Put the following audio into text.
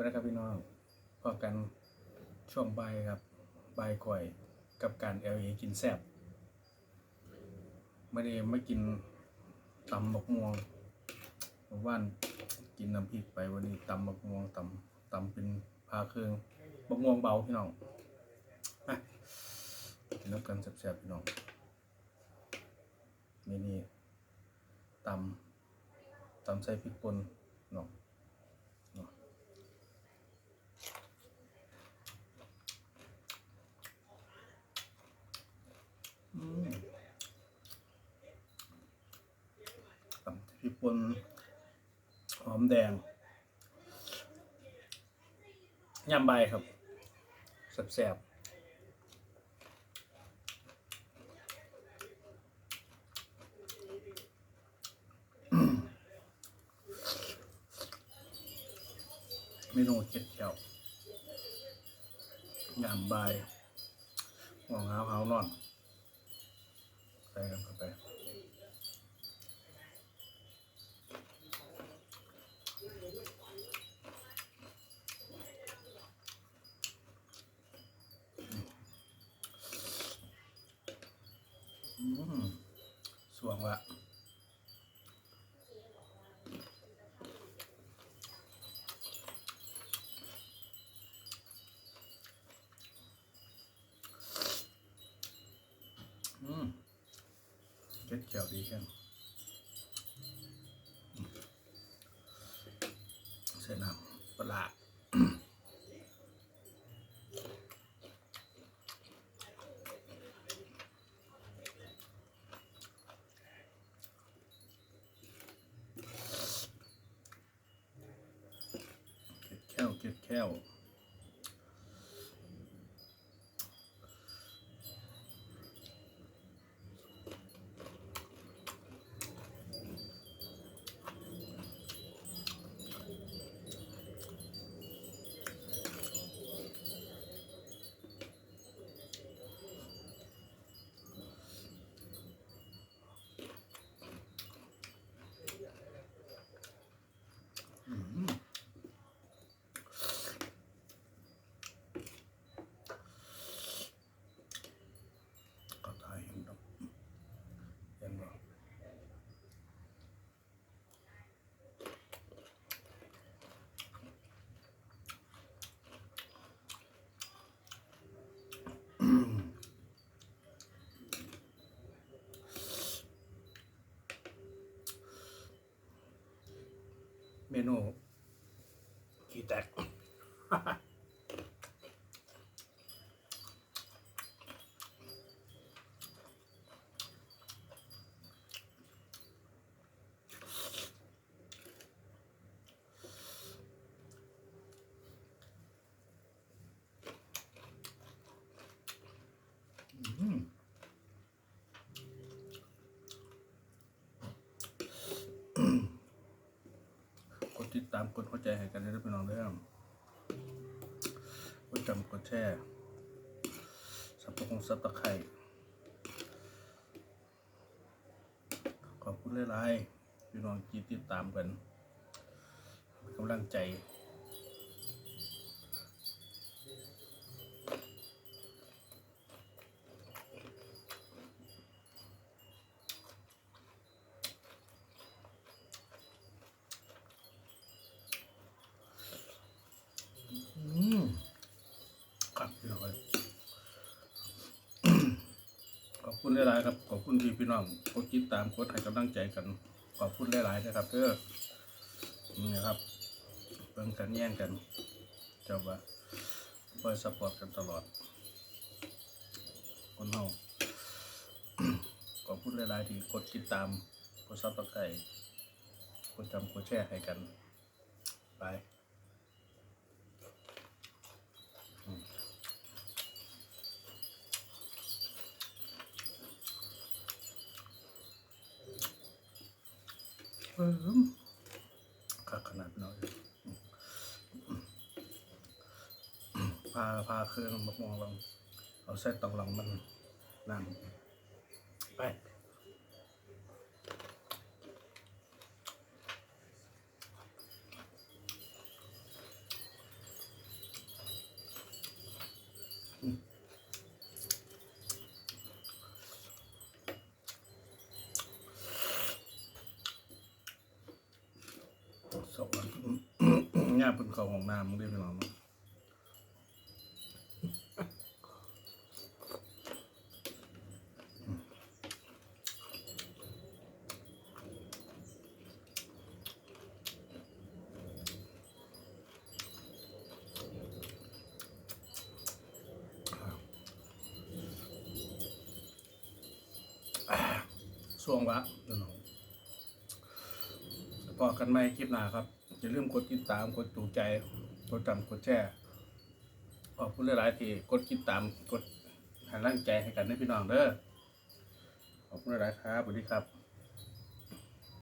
วัสดีครับพี่น้องพอกันช่วงบ่ายครับบ่ายก่อยกับการเอลเอกินแซบไม่ได้ไม่กินตำบักม่วงเมื่อวานกินน้ำพริกไปวันนี้ตำบักม่วงตำตำเป็นพาเครื่องบักม่วงเบาพี่น้องมากินน้ำกันแซบๆพี่น้องเมนี่ตำตำใส่พริกป่นเนาะ อืมกับพริกป่ นหอมแดงยำใบครับแซ่บๆเมนูเจ็ดแถวยำใบหัวงาวหานอนใส่กันเข้าไป สวงละอืมเจ็ดเจียวดีแค่ใส่น้ำปลาเก็ดแค้วเก็ดแค้ว ก็ทายเห็นดอกเห็นบ่ เมนูขี้แตก อืมกดติดตามกดหัว ใจให้กันได้ด้วยพี่น้องเด้อกดจำกดแชร์สับปะคงสับตะไคร่ขอบคุณหลายๆพี่น้องที่ติดตามกันกำลังใจ อืมครับพี่น้องครับ ขอบ คุณหลายๆครับ ขอบคุณที่พี่น้องกดติดตามกดให้กำลังใจกัน ขอบคุณหลายๆนะครับเด้อนี่นะครับเบิ่งกันแย่งกันเจ้าว่าคอยซัพพอร์ตกันตลอด คนเฮาขอบคุณหลายๆที่กดติดตามกดซับสไครต์กดจำกดแชร์ให้กัน ไป เออคักขนาดน้อยพาพาเครื่องมามองลองเอาใส่ตองหลังมันนั่นไป ย่าเพิ่นเข้าห้องน้ำมึงได้พี่น้องเนาะช่วงวะพี่น้องพอกันไหมคลิปหน้าครับ อย่าลืมกดติดตามกดถูกใจกดจำกดแชร์ขอบคุณหลายๆที่กดติดตามกดให้ร่างใจให้กันนะพี่น้องเด้อขอบคุณหลายๆครับสวัสดีครับ